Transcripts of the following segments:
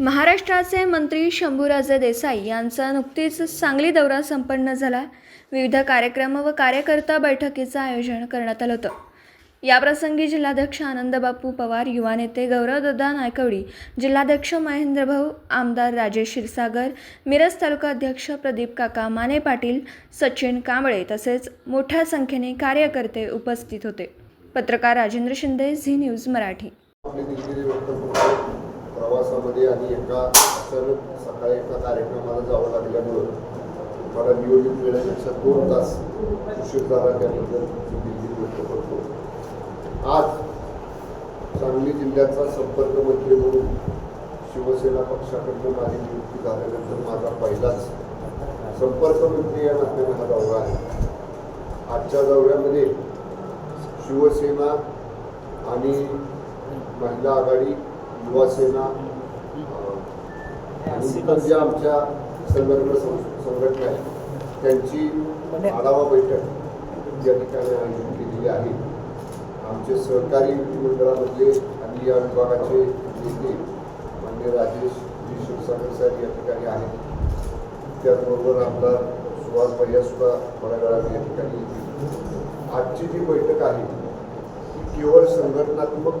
महाराष्ट्राचे मंत्री शंभूराजे देसाई यांचा नुकतीच सांगली दौरा संपन्न झाला. विविध कार्यक्रम व कार्यकर्ता बैठकीचं आयोजन करण्यात आलं होतं. याप्रसंगी जिल्हाध्यक्ष आनंदबापू पवार युवा नेते गौरवदादा नायकवडी जिल्हाध्यक्ष महेंद्र भाऊ आमदार राजेश क्षीरसागर मिरज तालुका अध्यक्ष प्रदीप काका माने पाटील सचिन कांबळे तसेच मोठ्या संख्येने कार्यकर्ते उपस्थित होते. पत्रकार राजेंद्र शिंदे झी न्यूज मराठी. प्रवासामध्ये आणि एका अचानक सकाळी एका कार्यक्रमाला जावं लागल्यामुळं मला नियोजित वेळेपेक्षा दोन तास उशीर झाला त्याबद्दल दिल्ली व्यक्त करतो. आज सांगली जिल्ह्याचा संपर्क मंत्री म्हणून शिवसेना पक्षाकडून माझी नियुक्ती झाल्यानंतर माझा पहिलाच संपर्क मंत्री या नात्याने हा दौरा आहे. आजच्या दौऱ्यामध्ये शिवसेना आणि महिला आघाडी युवा सेना अं, आणि इतर ज्या आमच्या संघटना संघटना आहेत त्यांची आढावा बैठक या ठिकाणी आयोजित केलेली आहे. आमचे सहकारी मंडळामधले आणि या विभागाचे नेते मान्य राजेश जी क्षीरसागर साहेब या ठिकाणी आहेत. त्याचबरोबर आमदार सुहास भैया सुद्धा थोड्या वेळात या ठिकाणी आजची जी बैठक आहे ती केवळ संघटनात्मक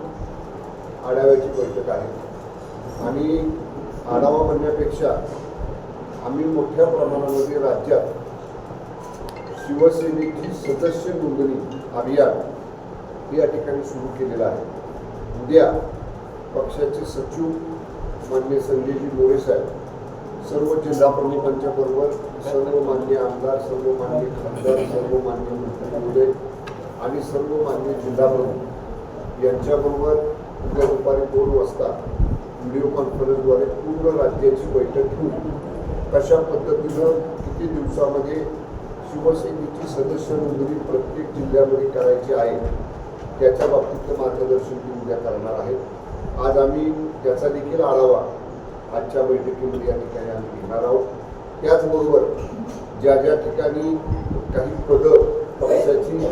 आढाव्याची बैठक आहे. आणि आढावा म्हणण्यापेक्षा आम्ही मोठ्या प्रमाणामध्ये राज्यात शिवसेनेची सदस्य नोंदणी अभियान हे या ठिकाणी सुरू केलेलं आहे. उद्या पक्षाचे सचिव मान्य संजयजी मोरे साहेब सर्व जिल्हा प्रमुखांच्या बरोबर सर्व मान्य आमदार सर्व मान्य खासदार सर्व मान्य मंत्री महोदय आणि सर्व मान्य जिल्हा प्रमुख यांच्याबरोबर उद्या दुपारी दोन वाजता व्हिडिओ कॉन्फरन्सद्वारे पूर्ण राज्याची बैठक घेऊन कशा पद्धतीनं किती दिवसामध्ये शिवसेनेची सदस्य नोंदणी प्रत्येक जिल्ह्यामध्ये करायची आहे त्याच्या बाबतीतलं मार्गदर्शन मी उद्या करणार आहे. आज आम्ही त्याचा देखील आढावा आजच्या बैठकीमध्ये या ठिकाणी आम्ही घेणार आहोत. त्याचबरोबर ज्या ज्या ठिकाणी काही पदं पक्षाची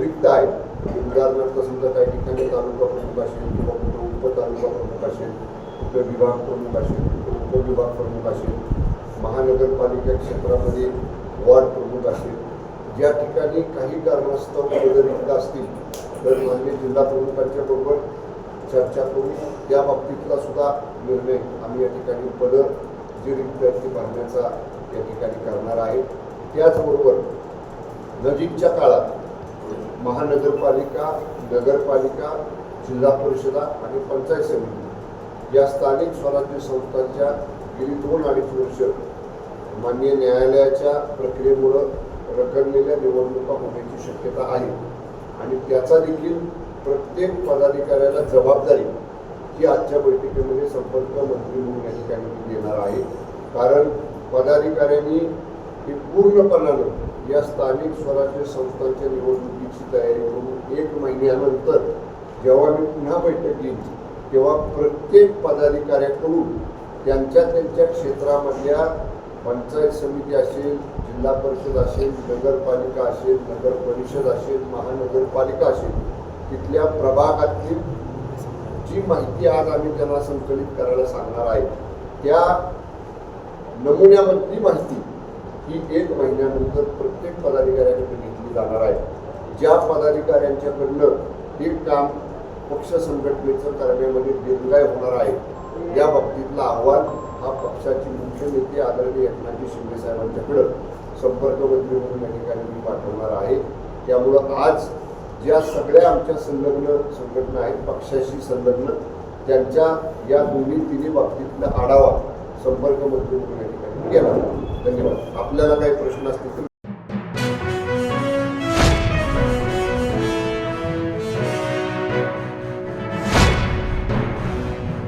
रिक्त आहेत उदाहरणार्थ समजा काही ठिकाणी तालुका प्रमुख असेल किंवा कुठं उपतालुका प्रमुख असेल कुठं विभाग प्रमुख असेल कुठं उपविभाग प्रमुख असेल महानगरपालिका क्षेत्रामध्ये वॉर्ड प्रमुख असेल ज्या ठिकाणी काही कारणास्तव रिक्त असतील तर मान्य जिल्हा प्रमुखांच्या बरोबर चर्चा करून त्या बाबतीतला सुद्धा निर्णय आम्ही या ठिकाणी पदं जी रिक्त आहेत ती भरण्याचा या ठिकाणी करणार आहे. त्याचबरोबर नजीकच्या काळात महानगरपालिका नगरपालिका जिल्हा परिषदा आणि पंचायत समिती या स्थानिक स्वराज्य संस्थांच्या गेली दोन अडीच वर्ष माननीय न्यायालयाच्या प्रक्रियेमुळं रखडलेल्या निवडणुका होण्याची शक्यता आहे. आणि त्याचा देखील प्रत्येक पदाधिकाऱ्याला जबाबदारी ही आजच्या बैठकीमध्ये संपर्क मंत्री म्हणून या ठिकाणी देणार आहे. कारण पदाधिकाऱ्यांनी हे पूर्णपणानं या स्थानिक स्वराज्य संस्थांच्या निवडणुकीची तयारी करून एक महिन्यानंतर जेव्हा मी पुन्हा बैठक घेईन तेव्हा प्रत्येक पदाधिकाऱ्याकडून त्यांच्या त्यांच्या क्षेत्रामधल्या पंचायत समिती असेल जिल्हा परिषद असेल नगरपालिका असेल नगर परिषद असेल महानगरपालिका असेल तिथल्या प्रभागातील जी माहिती आज आम्ही त्यांना संकलित करायला सांगणार आहे त्या नमुन्यामधली माहिती ही एक महिन्यानंतर प्रत्येक पदाधिकाऱ्याकडे घेतली जाणार आहे. ज्या पदाधिकाऱ्यांच्याकडनं हे काम पक्ष संघटनेचं करण्यामध्ये दीर्घाय होणार आहे या बाबतीतला अहवाल हा पक्षाचे मुख्य नेते आदरणीय एकनाथजी शिंदेसाहेबांच्याकडं संपर्कमंत्री संपर्क म्हणून या ठिकाणी मी पाठवणार आहे. त्यामुळं आज ज्या सगळ्या आमच्या संलग्न संघटना आहेत पक्षाशी संलग्न त्यांच्या या दोन्ही तिन्ही बाबतीतला आढावा संपर्कमंत्री म्हणून या ठिकाणी घेणार धन्यवाद. आपल्याला काही प्रश्न असतील